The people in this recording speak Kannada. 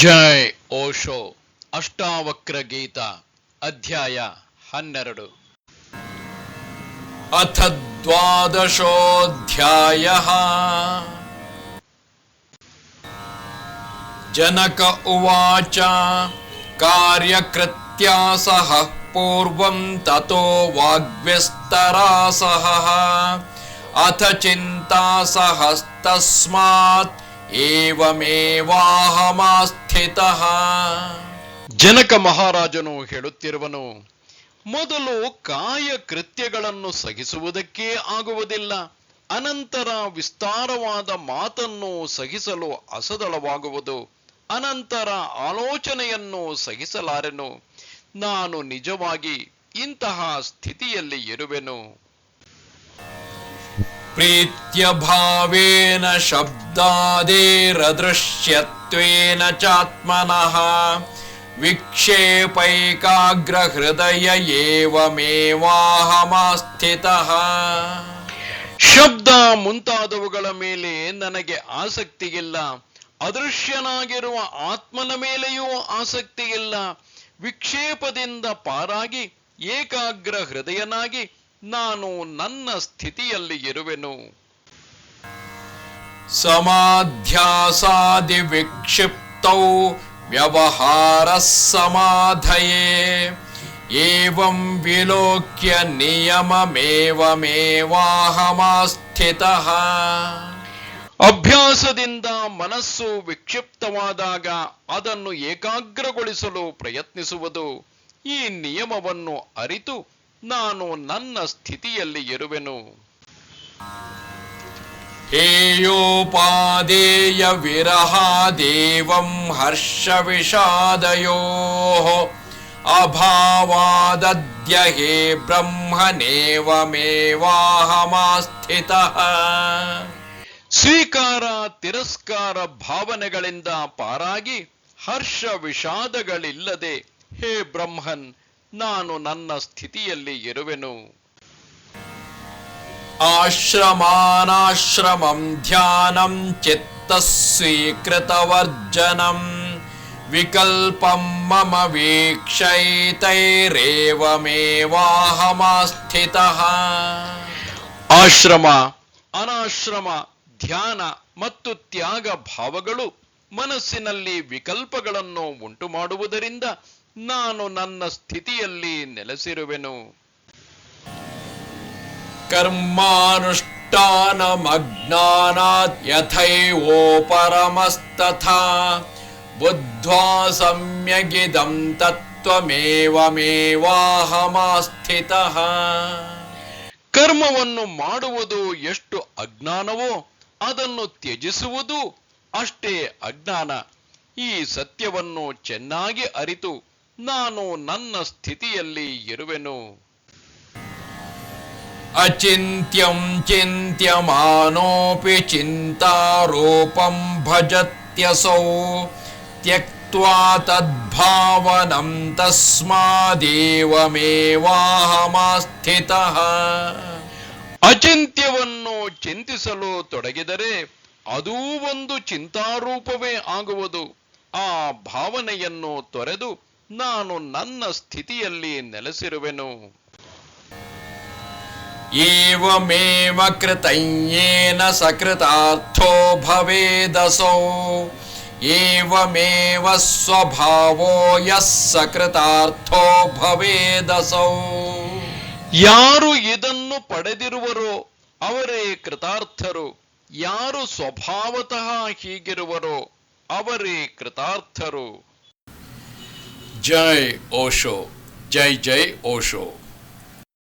जय ओशो अष्टावक्र गीता अध्याय हनर अथ द्वादशोध्याय जनक उवाच, कार्यकृत्या सह पूर्वं ततो वाग्व्यस्तरासहः। अथ चिन्ता सहस्तस्मात् ಏವಮೇವಾಹಮಾಸ್ಥಿತಃ. ಜನಕ ಮಹಾರಾಜನು ಹೇಳುತ್ತಿರುವನು, ಮೊದಲು ಕಾಯ ಕೃತ್ಯಗಳನ್ನು ಸಹಿಸುವುದಕ್ಕೆ ಆಗುವುದಿಲ್ಲ, ಅನಂತರ ವಿಸ್ತಾರವಾದ ಮಾತನ್ನು ಸಹಿಸಲು ಅಸದಳವಾಗುವುದು, ಅನಂತರ ಆಲೋಚನೆಯನ್ನು ಸಹಿಸಲಾರೆನು, ನಾನು ನಿಜವಾಗಿ ಇಂತಹ ಸ್ಥಿತಿಯಲ್ಲಿ ಇರುವೆನು. प्रीत्यभावेन शब्दादेरदृश्यत्वेन चात्मनः विक्षेपैकाग्रहृदय एवमेवाहमास्थितः ಶಬ್ದ ಮುಂತಾದವುಗಳ ಮೇಲೆ ನನಗೆ ಆಸಕ್ತಿಯಿಲ್ಲ ಅದೃಶ್ಯನಾಗಿರುವ ಆತ್ಮನ ಮೇಲೆಯೂ ಆಸಕ್ತಿಯಿಲ್ಲ ವಿಕ್ಷೇಪದಿಂದ ಪಾರಾಗಿ ಏಕಾಗ್ರ ಹೃದಯನಾಗಿ ನಾನು ನನ್ನ ಸ್ಥಿತಿಯಲ್ಲಿ ಇರುವೆನು. ಸಮಾಧ್ಯಾಸಾದಿ ವಿಕ್ಷಿಪ್ತೌ ವ್ಯವಹಾರ ಸಮಾಧಯೇ. ಏವಂ ವಿಲೋಕ್ಯ ನಿಯಮಮೇವಮೇವಾಹಮಾಸ್ಥಿತಃ. ಅಭ್ಯಾಸದಿಂದ ಮನಸ್ಸು ವಿಕ್ಷಿಪ್ತವಾದಾಗ ಅದನ್ನು ಏಕಾಗ್ರಗೊಳಿಸಲು ಪ್ರಯತ್ನಿಸುವುದು ಈ ನಿಯಮವನ್ನು ಅರಿತು ನಾನು ನನ್ನ ಸ್ಥಿತಿಯಲ್ಲಿ ಇರುವೆನು. ಹೇಯೋಪಾದೇಯ ವಿರಹ ದೇವಂ ಹರ್ಷ ವಿಷಾದಯೋ ಅಭಾವಾದದ್ಯಹೇ ಬ್ರಹ್ಮನೇವಮೇವಾಹಮಾಸ್ಥಿತ. ಸ್ವೀಕಾರ ತಿರಸ್ಕಾರ ಭಾವನೆಗಳಿಂದ ಪಾರಾಗಿ ಹರ್ಷ ವಿಷಾದಗಳಿಲ್ಲದೆ ಹೇ ಬ್ರಹ್ಮನ್ ನಾನು ನನ್ನ ಸ್ಥಿತಿಯಲ್ಲಿ ಇರುವೆನು. ಆಶ್ರಮಾನಾಶ್ರಮಂ ಧ್ಯಾನಂ ಚಿತ್ತಸ್ವೀಕೃತವರ್ಜನಂ ವಿಕಲ್ಪಂ ಮಮ ವೀಕ್ಷೈತೈರೇವಮೇವಾಹಮಾಸ್ಥಿತಃ. ಆಶ್ರಮ. ಅನಾಶ್ರಮ ಧ್ಯಾನ ಮತ್ತು ತ್ಯಾಗ ಭಾವಗಳು ಮನಸ್ಸಿನಲ್ಲಿ ವಿಕಲ್ಪಗಳನ್ನು ಉಂಟು ಮಾಡುವುದರಿಂದ ನಾನು ನನ್ನ ಸ್ಥಿತಿಯಲ್ಲಿ ನೆಲೆಸಿರುವೆನು कर्मानुष्ठानमज्ञानात् यथैवोपरमस्तथा बुद्ध्वा सम्यगिदं तत्त्वमेवमेवाहमास्थितः ಕರ್ಮವನ್ನು ಮಾಡುವುದು ಎಷ್ಟು ಅಜ್ಞಾನವೋ ಅದನ್ನು ತ್ಯಜಿಸುವುದು ಅಷ್ಟೇ ಅಜ್ಞಾನ ಈ ಸತ್ಯವನ್ನು ಚೆನ್ನಾಗಿ ಅರಿತು ನಾನು ನನ್ನ ಸ್ಥಿತಿಯಲ್ಲಿ ಇರುವೆನು. ಅಚಿಂತ್ಯಂ ಚಿಂತ್ಯಮಾನೋಪಿ ಚಿಂತಾರೂಪಂ ಭಜತ್ಯಸೌ ತ್ಯಕ್ತ್ವಾ ತದ್ಭಾವನಂ ತಸ್ಮಾದೇವಮೇವಾಹಮಸ್ಥಿತಃ. ಅಚಿಂತ್ಯವನ್ನು ಚಿಂತಿಸಲು ತೊಡಗಿದರೆ ಅದೂ ಒಂದು ಚಿಂತಾರೂಪವೇ ಆಗುವುದು. ಆ ಭಾವನೆಯನ್ನು ತೊರೆದು ನಾನು ನನ್ನ ಸ್ಥಿತಿಯಲ್ಲಿ ನೆಲೆಸಿರುವೆನು. ಏವಮೇವ ಕೃತಯ್ಯೇನ ಸಕೃತಾರ್ಥೋ ಭವೇದಸೌ. ಏವಮೇವ ಸ್ವಭಾವೋ ಯಸ್ ಸಕೃತಾರ್ಥೋ ಭವೇದಸೌ. ಯಾರು ಇದನ್ನು ಪಡೆದಿರುವರೋ ಅವರೇ ಕೃತಾರ್ಥರು. ಯಾರು ಸ್ವಭಾವತಃ ಹೀಗಿರುವರೋ ಅವರೇ ಕೃತಾರ್ಥರು. जय ओशो जय जय ओशो